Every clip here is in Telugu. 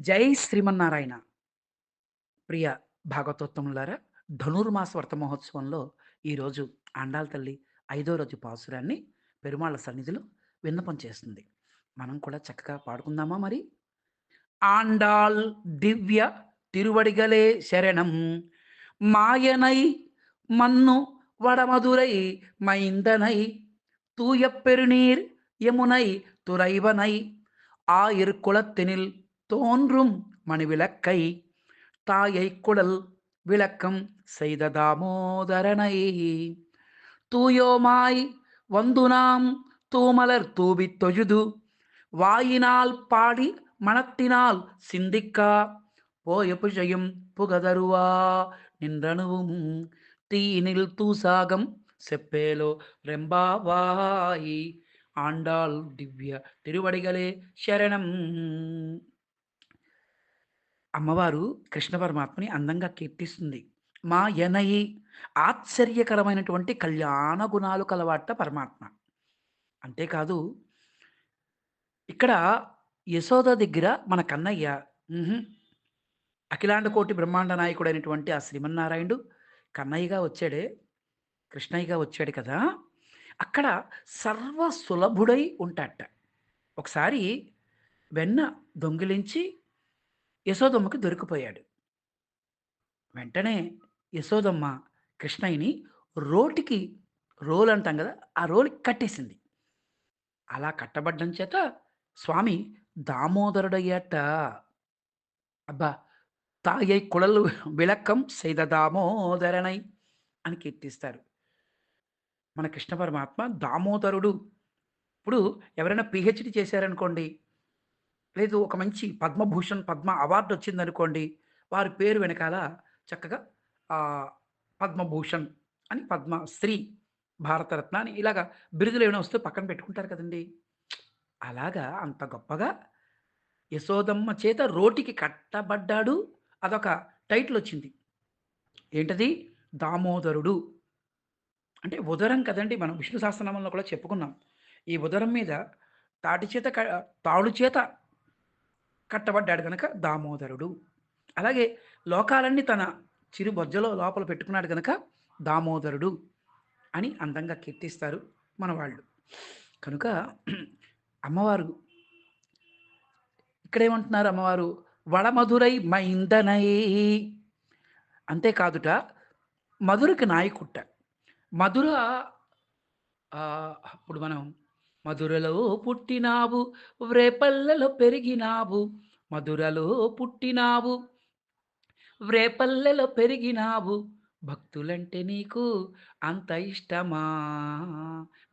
జై శ్రీమన్నారాయణ ప్రియ భాగవతోత్తములారా ధనుర్మాస వ్రత మహోత్సవంలో ఈరోజు ఆండాల తల్లి ఐదో రోజు పాసురాన్ని పెరుమాళ్ళ సన్నిధిలో విన్నపం చేస్తుంది మనం కూడా చక్కగా పాడుకుందామా మరి ఆండాల్ దివ్య తిరువడిగలే శరణం మాయనై మన్ను వడమధురై మైందనై தூய பெருநீர் யமுனை துறைவனை ஆயிர் குளத்தினில் தோன்றும் மணிவிளக்கை தாயை குழல் விளக்கம் செய்த தாமோதரனை தூயோமாய் வந்து நாம் தூமலர் தூவி தொழுது வாயினால் பாடி மனத்தினால் சிந்திக்கா போய புஷையும் புகதருவா நின்றணுவும் தீயினில் தூசாகம் செப்பேலோ ரெம்பாவாய். ஆண்டாள் திவ்ய திருவடிகளே சரணம். అమ్మవారు కృష్ణ పరమాత్మని అందంగా కీర్తిస్తుంది. మా ఎనయి ఆశ్చర్యకరమైనటువంటి కళ్యాణ గుణాలు కలవాట పరమాత్మ. అంతేకాదు ఇక్కడ యశోద దగ్గర మన కన్నయ్య అఖిలాండ కోటి బ్రహ్మాండ నాయకుడు అయినటువంటి ఆ శ్రీమన్నారాయణుడు కన్నయ్యగా వచ్చాడే కృష్ణయ్యగా వచ్చాడు కదా అక్కడ సర్వ సులభుడై ఉంటాడట. ఒకసారి వెన్న దొంగిలించి యశోదమ్మకు దొరికిపోయాడు. వెంటనే యశోదమ్మ కృష్ణయ్యని రోటికి రోల్ అంటాం కదా ఆ రోల్కి కట్టేసింది. అలా కట్టబడ్డం చేత స్వామి దామోదరుడయ్యట. అబ్బా తాగై కుళలు విలక్కం సైద దామోదరనై అని కీర్తిస్తారు. మన కృష్ణ పరమాత్మ దామోదరుడు. ఇప్పుడు ఎవరైనా పిహెచ్డి చేశారనుకోండి లేదు ఒక మంచి పద్మభూషణ్ పద్మ అవార్డు వచ్చిందనుకోండి వారి పేరు వెనకాల చక్కగా పద్మభూషణ్ అని పద్మశ్రీ భారతరత్న అని ఇలాగా బిరుదులు ఏమైనా వస్తే పక్కన పెట్టుకుంటారు కదండి. అలాగా అంత గొప్పగా యశోదమ్మ చేత రోటికి కట్టబడ్డాడు అదొక టైటిల్ వచ్చింది. ఏంటది? దామోదరుడు. అంటే ఉదరం కదండి మనం విష్ణు సహస్రనామంలో కూడా చెప్పుకున్నాం. ఈ ఉదరం మీద తాటి చేత తాడు చేత కట్టబడ్డాడు కనుక దామోదరుడు. అలాగే లోకాలన్నీ తన చిరు బొజ్జలో లోపల పెట్టుకున్నాడు కనుక దామోదరుడు అని అందంగా కీర్తిస్తారు మన వాళ్ళు కనుక అమ్మవారు ఇక్కడేమంటున్నారు అమ్మవారు? వడమధురై మైందనై. అంతేకాదుట మధురకి నాయకుట్ట. మధుర అప్పుడు మనం మధురలో పుట్టినావు వ్రేపల్లెలో పెరిగినావు మధురలో పుట్టినావు వ్రేపల్లెలో పెరిగినావు. భక్తులంటే నీకు అంత ఇష్టమా?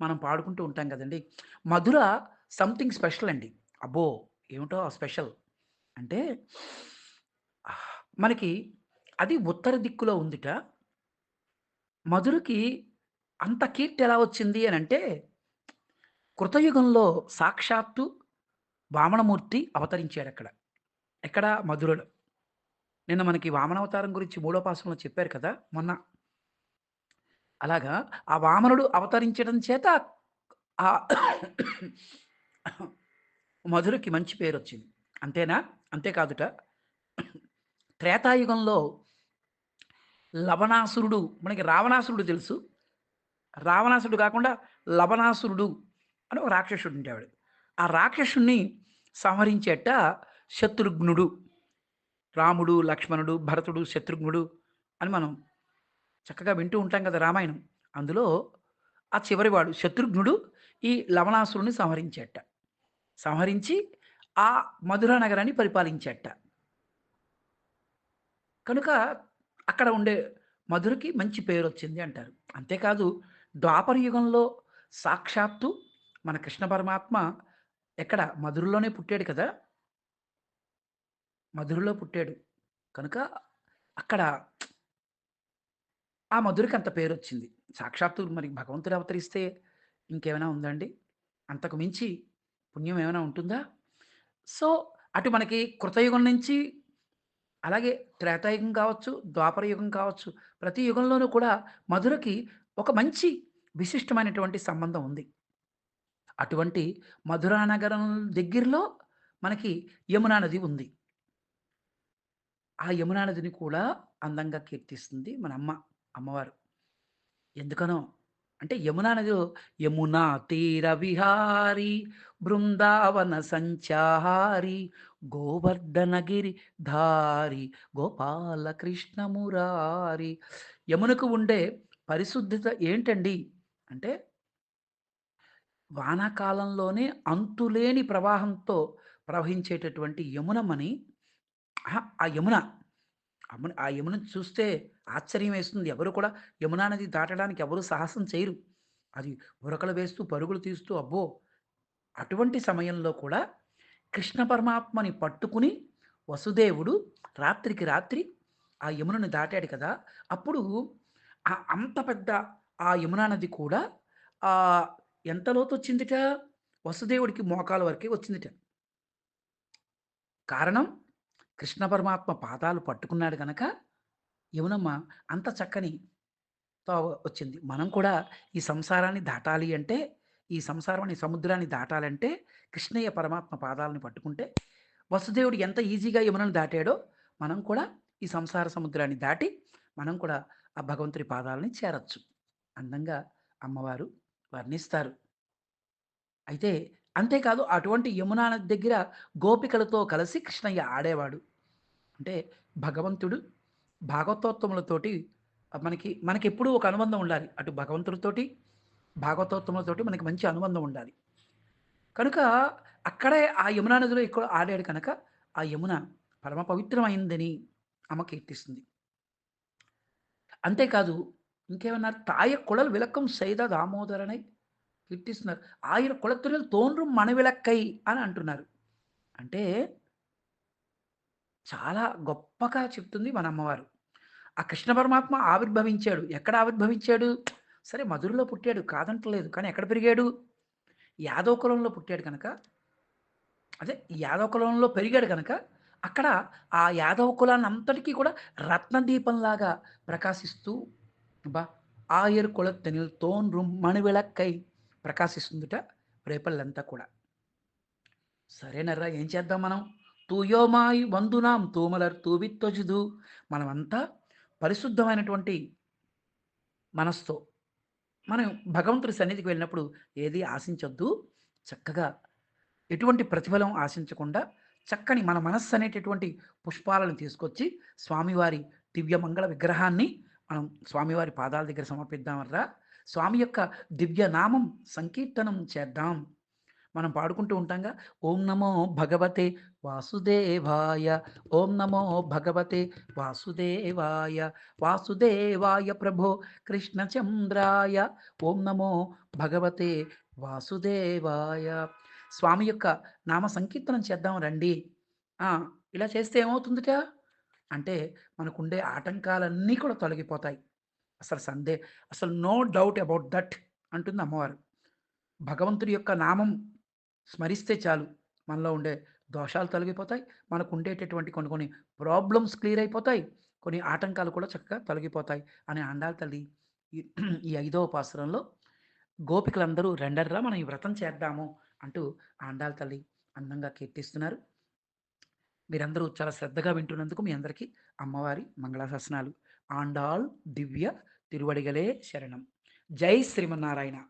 మనం పాడుకుంటూ ఉంటాం కదండి. మధుర సంథింగ్ స్పెషల్ అండి. అబ్బో! ఏమిటో ఆ స్పెషల్? అంటే మనకి అది ఉత్తర దిక్కులో ఉందిట. మధురకి అంత కీర్తి ఎలా వచ్చింది అని అంటే కృతయుగంలో సాక్షాత్తు వామనమూర్తి అవతరించాడు అక్కడ. ఎక్కడ మధురలో నిన్న మనకి వామనావతారం గురించి మూడో పాసంలో చెప్పారు కదా మొన్న. అలాగా ఆ వామనుడు అవతరించడం చేత ఆ మధురకి మంచి పేరు వచ్చింది అంతేనా? అంతేకాదుట. త్రేతాయుగంలో లవణాసురుడు మనకి రావణాసురుడు తెలుసు. రావణాసురుడు కాకుండా లవణాసురుడు అని ఒక రాక్షసుడు ఉండేవాడు ఆ రాక్షసుణ్ణి సంహరించేట శత్రుఘ్నుడు రాముడు లక్ష్మణుడు భరతుడు శత్రుఘ్నుడు అని మనం చక్కగా వింటూ ఉంటాం కదా రామాయణం. అందులో ఆ చివరివాడు శత్రుఘ్నుడు ఈ లవణాసురుని సంహరించేట. సంహరించి ఆ మధురా నగరాన్ని పరిపాలించేట. కనుక అక్కడ ఉండే మధురకి మంచి పేరు వచ్చింది అంటారు. అంతేకాదు ద్వాపర యుగంలో సాక్షాత్తు మన కృష్ణ పరమాత్మ ఎక్కడ? మధురలోనే పుట్టాడు కదా? మధురలో పుట్టాడు. కనుక అక్కడ ఆ మధురకి అంత పేరు వచ్చింది. సాక్షాత్తు మరి భగవంతుడు అవతరిస్తే ఇంకేమైనా ఉందండి అంతకు మించి పుణ్యం ఏమైనా ఉంటుందా? సో అటు మనకి కృతయుగం నుంచి అలాగే త్రేతాయుగం కావచ్చు ద్వాపర యుగం కావచ్చు ప్రతి యుగంలోనూ కూడా మధురకి ఒక మంచి విశిష్టమైనటువంటి సంబంధం ఉంది. అటువంటి మధురా నగరం దగ్గరలో మనకి యమునా నది ఉంది. ఆ యమునా నదిని కూడా అందంగా కీర్తిస్తుంది మన అమ్మ అమ్మవారు. ఎందుకనో అంటే యమునా నదిలో యమునా తీర విహారి బృందావన సంచారి గోవర్ధనగిరి ధారి గోపాలకృష్ణ మురారి యమునకు ఉండే పరిశుద్ధత ఏంటండి? అంటే వానాకాలంలోనే అంతులేని ప్రవాహంతో ప్రవహించేటటువంటి యమునమ్మని ఆ యమున అమ్మని ఆ యమునని చూస్తే ఆశ్చర్యం వేస్తుంది. ఎవరు కూడా యమునా నది దాటడానికి ఎవరు సాహసం చేయరు. అది ఉరకలు వేస్తూ, పరుగులు తీస్తూ అబ్బో! అటువంటి సమయంలో కూడా కృష్ణ పరమాత్మని పట్టుకుని వసుదేవుడు రాత్రికి రాత్రి ఆ యమునని దాటాడు కదా! అప్పుడు ఆ అంత పెద్ద ఆ యమునా నది కూడా ఎంత లోతు వచ్చిందిట వసుదేవుడికి మోకాల వరకే వచ్చిందిట. కారణం కృష్ణ పరమాత్మ పాదాలు పట్టుకున్నాడు గనక యమునమ్మ అంత చక్కని తో వచ్చింది. మనం కూడా ఈ సంసారాన్ని దాటాలి అంటే, ఈ సంసారాన్ని సముద్రాన్ని దాటాలంటే కృష్ణయ్య పరమాత్మ పాదాలను పట్టుకుంటే, వసుదేవుడు ఎంత ఈజీగా యమునను దాటాడో, మనం కూడా ఈ సంసార సముద్రాన్ని దాటి, మనం కూడా ఆ భగవంతుడి పాదాలని చేరచ్చు అందంగా అమ్మవారు వర్ణిస్తారు. అయితే అంతేకాదు అటువంటి యమునా దగ్గర గోపికలతో కలిసి కృష్ణయ్య ఆడేవాడు. అంటే భగవంతుడు భాగవతోత్తములతోటి మనకి మనకెప్పుడూ ఒక అనుబంధం ఉండాలి. అటు భగవంతుడితోటి, భాగవతోత్తములతోటి మనకి మంచి అనుబంధం ఉండాలి. కనుక అక్కడే ఆ యమునా నదిలో ఎక్కువ ఆడాడు కనుక, ఆ యమున పరమ పవిత్రమైందని ఆమె కీర్తిస్తుంది. అంతేకాదు ఇంకేమన్నారు? తాయ కుళలు విలక్కం సైద దామోదరనై కిట్టిస్తున్నారు ఆయన కులతురులు తోన్రు మనవిలక్కై అని అంటున్నారు. అంటే చాలా గొప్పగా చెప్తుంది మన అమ్మవారు. ఆ కృష్ణ పరమాత్మ ఆవిర్భవించాడు. ఎక్కడ ఆవిర్భవించాడు? సరే మధురలో పుట్టాడు కాదంటలేదు కానీ ఎక్కడ పెరిగాడు? యాదవ కులంలో పుట్టాడు కనుక అదే యాదవ కులంలో పెరిగాడు కనుక అక్కడ ఆ యాదవ కులాన్ని అంతటికీ కూడా రత్నదీపంలాగా ప్రకాశిస్తూ బా ఆయర్ కులత్తెనిల్ తోన్றும் మణివిళక్కై" ప్రకాశిస్తుందిట రేపళ్ళంతా కూడా. సరేనర్రా ఏం చేద్దాం మనం? "తూయోమాయి వందునాం తూమలర్ తూవిత్తొజుదు" మనమంతా పరిశుద్ధమైనటువంటి మనస్తో మనం భగవంతుడి సన్నిధికి వెళ్ళినప్పుడు ఏది ఆశించొద్దు. చక్కగా ఎటువంటి ప్రతిఫలం ఆశించకుండా చక్కని మన మనస్సు అనేటటువంటి పుష్పాలను తీసుకొచ్చి స్వామివారి దివ్య మంగళ విగ్రహాన్ని మనం స్వామివారి పాదాల దగ్గర సమర్పిద్దామర్రా. స్వామి యొక్క దివ్య నామం సంకీర్తనం చేద్దాం. మనం పాడుకుంటూ ఉంటాంగా ఓం నమో భగవతే వాసుదేవాయ ఓం నమో భగవతే వాసుదేవాయ వాసుదేవాయ ప్రభో కృష్ణచంద్రాయ ఓం నమో భగవతే వాసుదేవాయ స్వామి యొక్క నామ సంకీర్తనం చేద్దాం రండి. ఇలా చేస్తే ఏమవుతుందిట? అంటే మనకుండే ఆటంకాలన్నీ కూడా తొలగిపోతాయి. అసలు సందే అసలు నో డౌట్ అబౌట్ దట్ అంటుంది అమ్మవారు. భగవంతుడి యొక్క నామం స్మరిస్తే చాలు మనలో ఉండే దోషాలు తొలగిపోతాయి. మనకు ఉండేటటువంటి కొన్ని కొన్ని ప్రాబ్లమ్స్ క్లియర్ అయిపోతాయి. కొన్ని ఆటంకాలు కూడా చక్కగా తొలగిపోతాయి అని అండాలి తల్లి ఈ ఐదవ పాసురంలో గోపికలందరూ రెండర్రా మనం ఈ వ్రతం చేద్దాము అంటూ ఆండాల తల్లి అందంగా కీర్తిస్తున్నారు. మీరందరూ చాలా శ్రద్ధగా వింటున్నందుకు మీ అందరికీ అమ్మవారి మంగళాశాసనాలు. ఆండాల్ దివ్య తిరువడిగలే శరణం. జై శ్రీమన్నారాయణ.